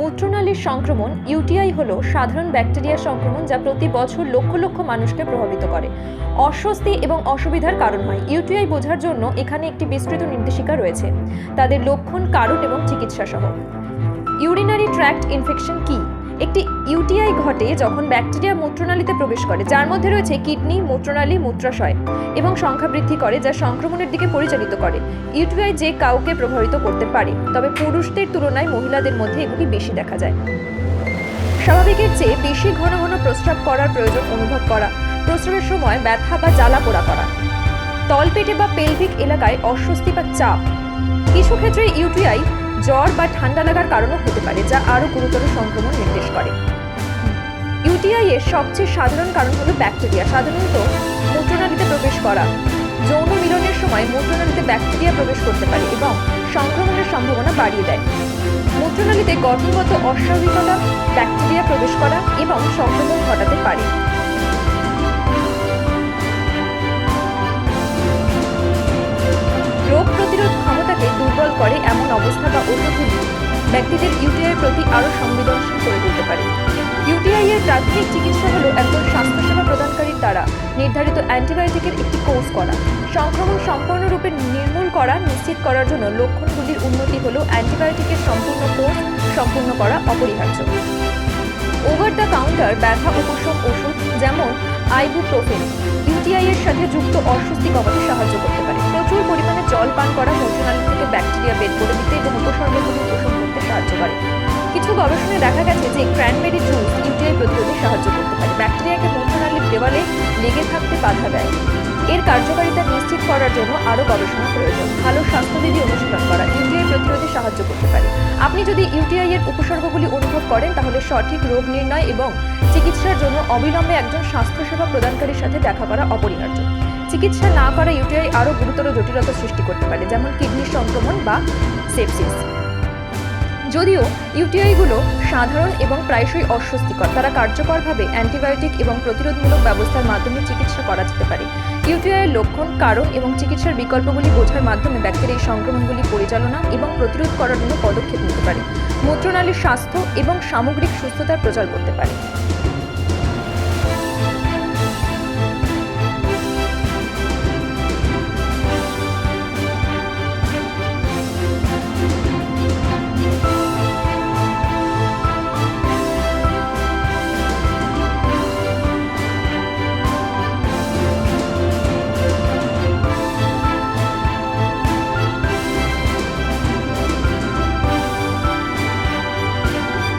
মূত্রনালীর সংক্রমণ, ইউটিআই হলো সাধারণ ব্যাকটেরিয়া সংক্রমণ যা প্রতি বছর লক্ষ লক্ষ মানুষকে প্রভাবিত করে। অস্বস্তি এবং অসুবিধার কারণ হয়। ইউটিআই বোঝার জন্য এখানে একটি বিস্তৃত নির্দেশিকা রয়েছে। তাদের লক্ষণ, কারণ এবং চিকিৎসা সহ ইউরিনারি ট্র্যাক্ট ইনফেকশন কি? একটি ইউটিআই ঘটে যখন ব্যাকটেরিয়া মূত্রনালীতে প্রবেশ করে, যার মধ্যে রয়েছে কিডনি, মূত্রনালী, মূত্রাশয় এবং সংখ্যা বৃদ্ধি করে, যা সংক্রমণের দিকে পরিচালিত করে। ইউটিআই যে কাউকে প্রভাবিত করতে পারে, তবে পুরুষদের তুলনায় মহিলাদের মধ্যে এগুলি বেশি দেখা যায়। স্বাভাবিকের চেয়ে বেশি ঘন ঘন প্রস্রাব করার প্রয়োজন অনুভব করা, প্রস্রাবের সময় ব্যথা বা জ্বালা পোড়া করা। তলপেটে বা পেলভিক এলাকায় অস্বস্তি বা চাপ। কিছু ক্ষেত্রে ইউটিআই জ্বর বা ঠান্ডা লাগার কারণও হতে পারে, যা আরও গুরুতর সংক্রমণ নির্দেশ করে। ইউটিআই এর সবচেয়ে সাধারণ কারণ হলো ব্যাকটেরিয়া, সাধারণত মূত্রনালীতে প্রবেশ করা। যৌন মিলনের সময় মূত্রনালীতে ব্যাকটেরিয়া প্রবেশ করতে পারে এবং সংক্রমণের সম্ভাবনা বাড়িয়ে দেয়। মূত্রনালীতে গঠনগত অস্বাভাবিকতা, ব্যাকটেরিয়া প্রবেশ করা এবং সংক্রমণ ঘটাতে পারে। ব্যক্তিদের ইউটিআই প্রতি আরও সংবেদনশীল করে তুলতে পারে। ইউটিআই এর প্রাথমিক চিকিৎসা হল একজন স্বাস্থ্যসেবা প্রদানকারীর দ্বারা নির্ধারিত অ্যান্টিবায়োটিকের একটি কোর্স করা। সংক্রমণ সম্পূর্ণরূপে নির্মূল করা, নিশ্চিত করার জন্য লক্ষণগুলির উন্নতি হল অ্যান্টিবায়োটিকের সম্পূর্ণ কোর্স সম্পূর্ণ করা অপরিহার্য। ওভার দ্য কাউন্টার ব্যথা, উপশম ওষুধ যেমন আইবুপ্রোফেন ইউটিআই এর সাথে যুক্ত অস্বস্তি কমাতে সাহায্য করতে পারে। প্রচুর পরিমাণে জল পান করা মূত্রনালী থেকে ব্যাকটেরিয়া বের করে দিতে এবং উপসর্গগুলি উপশম সাহায্য করে। কিছু গবেষণায় দেখা গেছে যে ক্র্যানবেরি জুস ইউটিআই প্রতিরোধে সাহায্য করতে পারে। ব্যাকটেরিয়াকে মূত্রনালীর দেওয়ালে লেগে থাকতে বাধা দেয়। এর কার্যকারিতা নিশ্চিত করার জন্য আরও গবেষণা প্রয়োজন। ভালো স্বাস্থ্যবিধি অনুসরণ করা ইউটিআই প্রতিরোধে সাহায্য করতে পারে। আপনি যদি ইউটিআই এর উপসর্গগুলি অনুভব করেন, তাহলে সঠিক রোগ নির্ণয় এবং চিকিৎসার জন্য অবিলম্বে একজন স্বাস্থ্যসেবা প্রদানকারীর সাথে দেখা করা অপরিহার্য। চিকিৎসা না করা ইউটিআই আরও গুরুতর জটিলতা সৃষ্টি করতে পারে, যেমন কিডনির সংক্রমণ বা সেপসিস। যদিও ইউটিআইগুলো সাধারণ এবং প্রায়শই অস্বস্তিকর। তারা কার্যকরভাবে অ্যান্টিবায়োটিক এবং প্রতিরোধমূলক ব্যবস্থার মাধ্যমে চিকিৎসা করা যেতে পারে। ইউটিআইয়ের লক্ষণ, কারণ এবং চিকিৎসার বিকল্পগুলি বোঝার মাধ্যমে ব্যক্তির এই সংক্রমণগুলি পরিচালনা এবং প্রতিরোধ করার জন্য পদক্ষেপ নিতে পারে। মূত্রনালীর স্বাস্থ্য এবং সামগ্রিক সুস্থতার প্রচার করতে পারে।